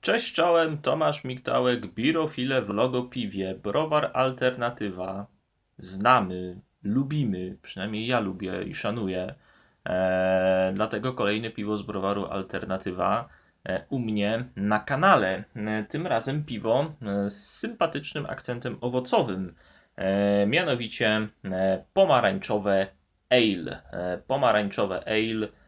Cześć czołem, Tomasz Migdałek, Birofile w Logopiwie, browar alternatywa. Znamy, lubimy, przynajmniej ja lubię i szanuję. E, dlatego kolejne piwo z browaru alternatywa e, u mnie na kanale. E, tym razem piwo e, z sympatycznym akcentem owocowym. E, mianowicie e, pomarańczowe ale. E, pomarańczowe ale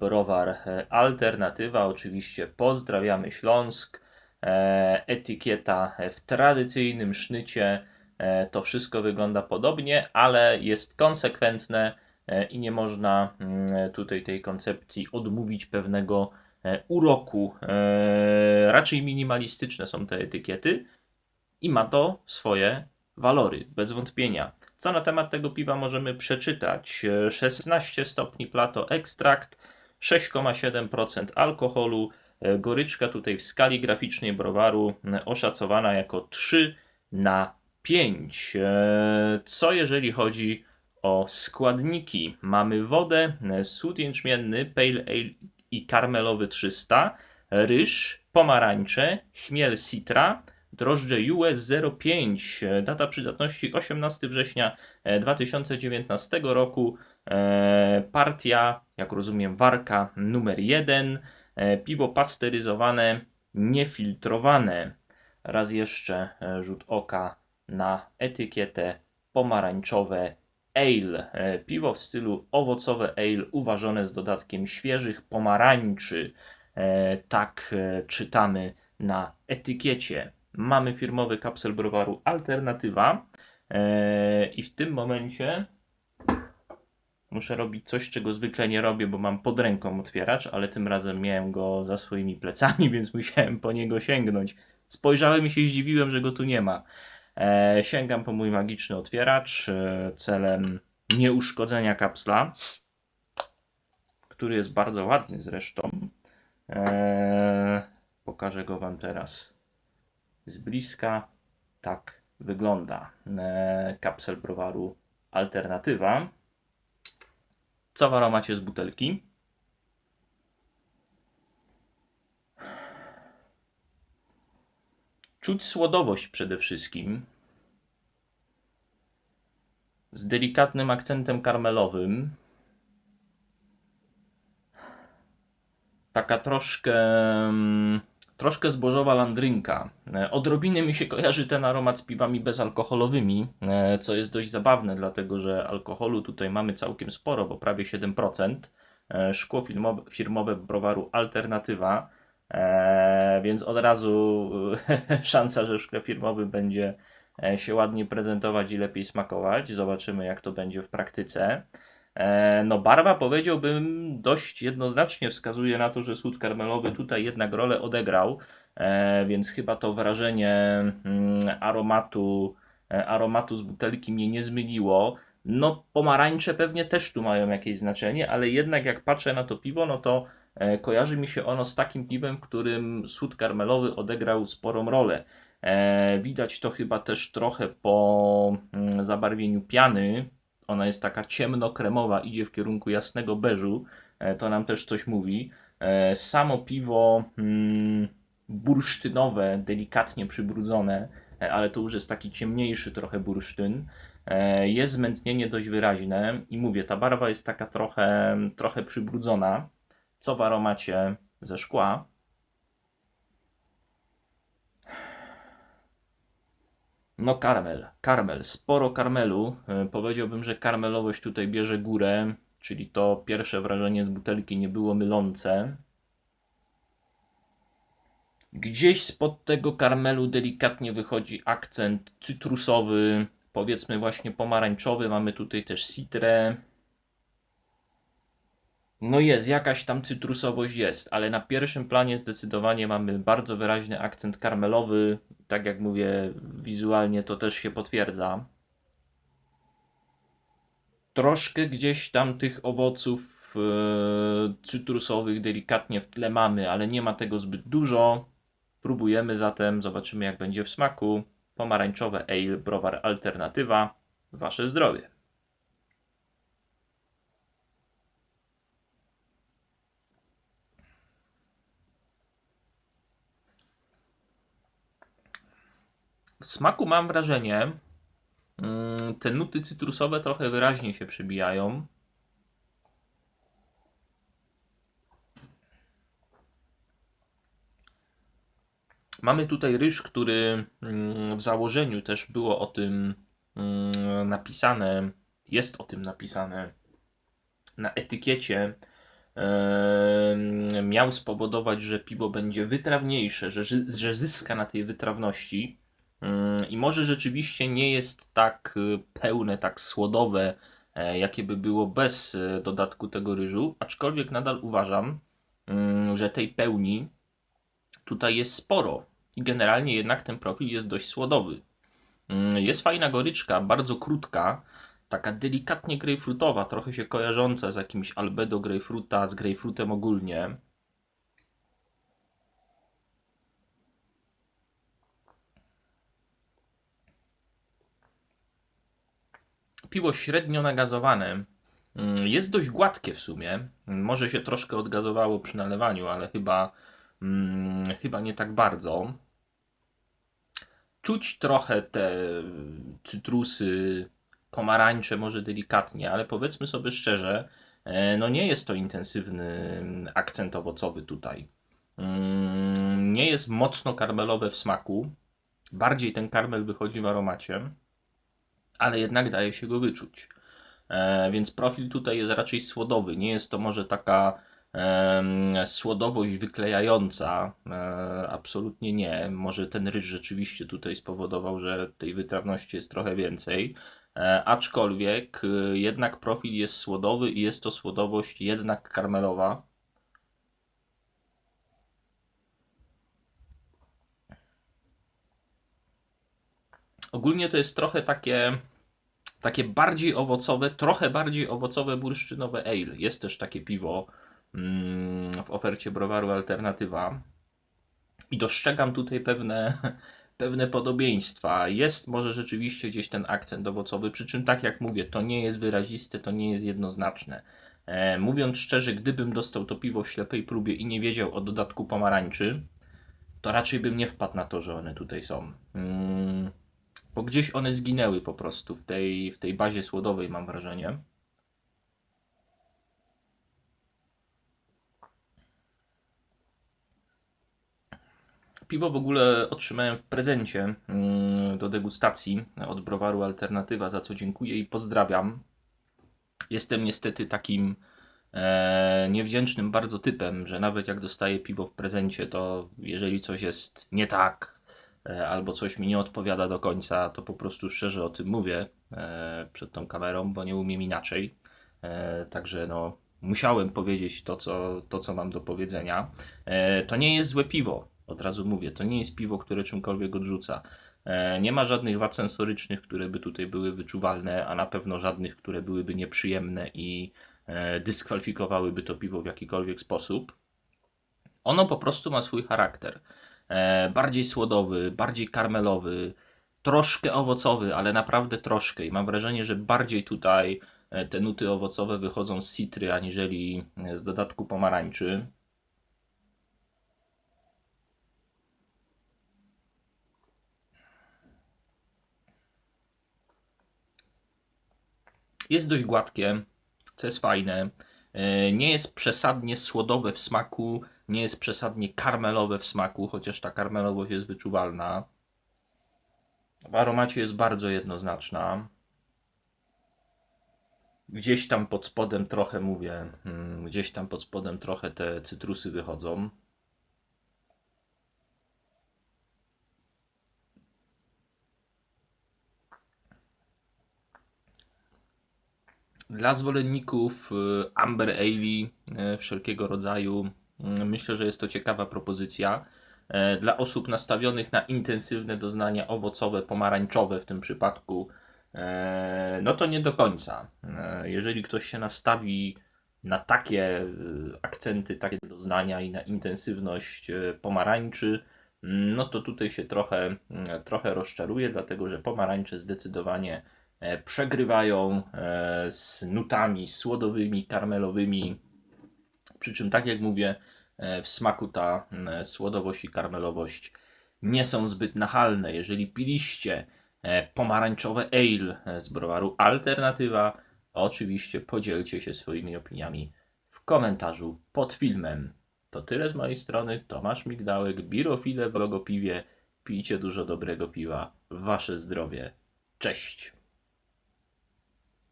browar e, Alternatywa. Oczywiście pozdrawiamy Śląsk. E, Etykieta w tradycyjnym sznycie. E, To wszystko wygląda podobnie, ale jest konsekwentne e, i nie można mm, tutaj tej koncepcji odmówić pewnego e, uroku. E, Raczej minimalistyczne są te etykiety i ma to swoje walory, bez wątpienia. Co na temat tego piwa możemy przeczytać? E, 16 stopni Plato ekstrakt, 6,7% alkoholu, e, goryczka tutaj w skali graficznej browaru e, oszacowana jako 3 na 5. E, Co jeżeli chodzi o składniki? Mamy wodę, sód jęczmienny, pale ale i karmelowy 300, ryż, pomarańcze, chmiel citra, drożdże US 05, e, data przydatności 18 września e, 2019 roku, e, partia, jak rozumiem, warka numer 1, e, piwo pasteryzowane, niefiltrowane. Raz jeszcze e, rzut oka na etykietę pomarańczowe ale. E, Piwo w stylu owocowe ale uważone z dodatkiem świeżych pomarańczy. E, Tak e, czytamy na etykiecie. Mamy firmowy kapsel browaru Alternatywa. E, I w tym momencie muszę robić coś, czego zwykle nie robię, bo mam pod ręką otwieracz, ale tym razem miałem go za swoimi plecami, więc musiałem po niego sięgnąć. Spojrzałem i się zdziwiłem, że go tu nie ma. E, sięgam po mój magiczny otwieracz e, celem nieuszkodzenia kapsla, który jest bardzo ładny zresztą. Pokażę go Wam teraz z bliska. Tak wygląda e, kapsel browaru Alternatywa. Co w aromacie z butelki? Czuć słodowość przede wszystkim. Z delikatnym akcentem karmelowym. Taka troszkę, mm, troszkę zbożowa landrynka. Odrobinę mi się kojarzy ten aromat z piwami bezalkoholowymi, co jest dość zabawne, dlatego że alkoholu tutaj mamy całkiem sporo, bo prawie 7%. E, Szkło firmowe, firmowe browaru Alternatywa, więc od razu szansa, że szkle firmowy będzie się ładnie prezentować i lepiej smakować. Zobaczymy, jak to będzie w praktyce. E, No, barwa powiedziałbym dość jednoznacznie wskazuje na to, że sód karmelowy tutaj jednak rolę odegrał, e, więc chyba to wrażenie mm, aromatu, e, aromatu z butelki mnie nie zmyliło. No, pomarańcze pewnie też tu mają jakieś znaczenie, ale jednak jak patrzę na to piwo, no to kojarzy mi się ono z takim piwem, w którym sód karmelowy odegrał sporą rolę. Widać to chyba też trochę po mm, zabarwieniu piany. Ona jest taka ciemno-kremowa, idzie w kierunku jasnego beżu. E, to nam też coś mówi. E, samo piwo mm, bursztynowe, delikatnie przybrudzone, e, ale to już jest taki ciemniejszy trochę bursztyn. Jest zmętnienie dość wyraźne i mówię, ta barwa jest taka trochę, trochę przybrudzona, co w aromacie ze szkła. No karmel, karmel, sporo karmelu. E, Powiedziałbym, że karmelowość tutaj bierze górę, czyli to pierwsze wrażenie z butelki nie było mylące. Gdzieś spod tego karmelu delikatnie wychodzi akcent cytrusowy, powiedzmy właśnie pomarańczowy. Mamy tutaj też citrę. No jest, jakaś tam cytrusowość jest, ale na pierwszym planie zdecydowanie mamy bardzo wyraźny akcent karmelowy. Tak jak mówię, wizualnie to też się potwierdza. Troszkę gdzieś tam tych owoców e, cytrusowych delikatnie w tle mamy, ale nie ma tego zbyt dużo. Próbujemy zatem, zobaczymy jak będzie w smaku. Pomarańczowe ale, browar alternatywa. Wasze zdrowie. Smaku mam wrażenie, mm, te nuty cytrusowe trochę wyraźnie się przebijają. Mamy tutaj ryż, który mm, w założeniu też było o tym mm, napisane, jest o tym napisane na etykiecie. Miał spowodować, że piwo będzie wytrawniejsze, że, że zyska na tej wytrawności. Mm, I może rzeczywiście nie jest tak y, pełne, tak słodowe, e, jakie by było bez e, dodatku tego ryżu, aczkolwiek nadal uważam, mm, że tej pełni tutaj jest sporo. I generalnie jednak ten profil jest dość słodowy. Mm, Jest fajna goryczka, bardzo krótka, taka delikatnie grejpfrutowa, trochę się kojarząca z jakimś albedo grejpfruta, z grejpfrutem ogólnie. Piwo średnio nagazowane. Mm, Jest dość gładkie w sumie. Może się troszkę odgazowało przy nalewaniu, ale chyba, mm, chyba nie tak bardzo. Czuć trochę te cytrusy, pomarańcze może delikatnie, ale powiedzmy sobie szczerze, e, no nie jest to intensywny akcent owocowy tutaj. Mm, Nie jest mocno karmelowe w smaku. Bardziej ten karmel wychodzi w aromacie, ale jednak daje się go wyczuć. E, Więc profil tutaj jest raczej słodowy. Nie jest to może taka em, słodowość wyklejająca. E, absolutnie nie. Może ten ryż rzeczywiście tutaj spowodował, że tej wytrawności jest trochę więcej. E, aczkolwiek y, jednak profil jest słodowy i jest to słodowość jednak karmelowa. Ogólnie to jest trochę takie, takie bardziej owocowe, trochę bardziej owocowe bursztynowe ale. Jest też takie piwo mm, w ofercie browaru Alternatywa. I dostrzegam tutaj pewne, pewne podobieństwa. Jest może rzeczywiście gdzieś ten akcent owocowy, przy czym tak jak mówię, to nie jest wyraziste, to nie jest jednoznaczne. E, mówiąc szczerze, gdybym dostał to piwo w ślepej próbie i nie wiedział o dodatku pomarańczy, to raczej bym nie wpadł na to, że one tutaj są. Mm, bo gdzieś one zginęły po prostu w tej, w tej bazie słodowej, mam wrażenie. Piwo w ogóle otrzymałem w prezencie mm, do degustacji od browaru Alternatywa, za co dziękuję i pozdrawiam. Jestem niestety takim e, niewdzięcznym bardzo typem, że nawet jak dostaję piwo w prezencie, to jeżeli coś jest nie tak albo coś mi nie odpowiada do końca, to po prostu szczerze o tym mówię e, przed tą kamerą, bo nie umiem inaczej. E, także no, musiałem powiedzieć to co, to, co mam do powiedzenia. E, to nie jest złe piwo, od razu mówię. To nie jest piwo, które czymkolwiek odrzuca. E, Nie ma żadnych wad sensorycznych, które by tutaj były wyczuwalne, a na pewno żadnych, które byłyby nieprzyjemne i e, dyskwalifikowałyby to piwo w jakikolwiek sposób. Ono po prostu ma swój charakter. E, Bardziej słodowy, bardziej karmelowy, troszkę owocowy, ale naprawdę troszkę. I mam wrażenie, że bardziej tutaj e, te nuty owocowe wychodzą z citry, aniżeli e, z dodatku pomarańczy. Jest dość gładkie, co jest fajne. Nie jest przesadnie słodowe w smaku, nie jest przesadnie karmelowe w smaku, chociaż ta karmelowość jest wyczuwalna. W aromacie jest bardzo jednoznaczna. Gdzieś tam pod spodem trochę mówię, mm, gdzieś tam pod spodem trochę te cytrusy wychodzą. Dla zwolenników y, Amber Ale y, wszelkiego rodzaju myślę, że jest to ciekawa propozycja. E, Dla osób nastawionych na intensywne doznania owocowe, pomarańczowe w tym przypadku, e, no to nie do końca. E, Jeżeli ktoś się nastawi na takie akcenty, takie doznania i na intensywność pomarańczy, mm, no to tutaj się trochę, mm, trochę rozczaruje, dlatego że pomarańcze zdecydowanie przegrywają z nutami słodowymi, karmelowymi. Przy czym, tak jak mówię, w smaku ta słodowość i karmelowość nie są zbyt nachalne. Jeżeli piliście e, pomarańczowe ale e, z browaru Alternatywa, oczywiście podzielcie się swoimi opiniami w komentarzu pod filmem. To tyle z mojej strony. Tomasz Migdałek, birofile w logopiwie. Pijcie dużo dobrego piwa. Wasze zdrowie. Cześć.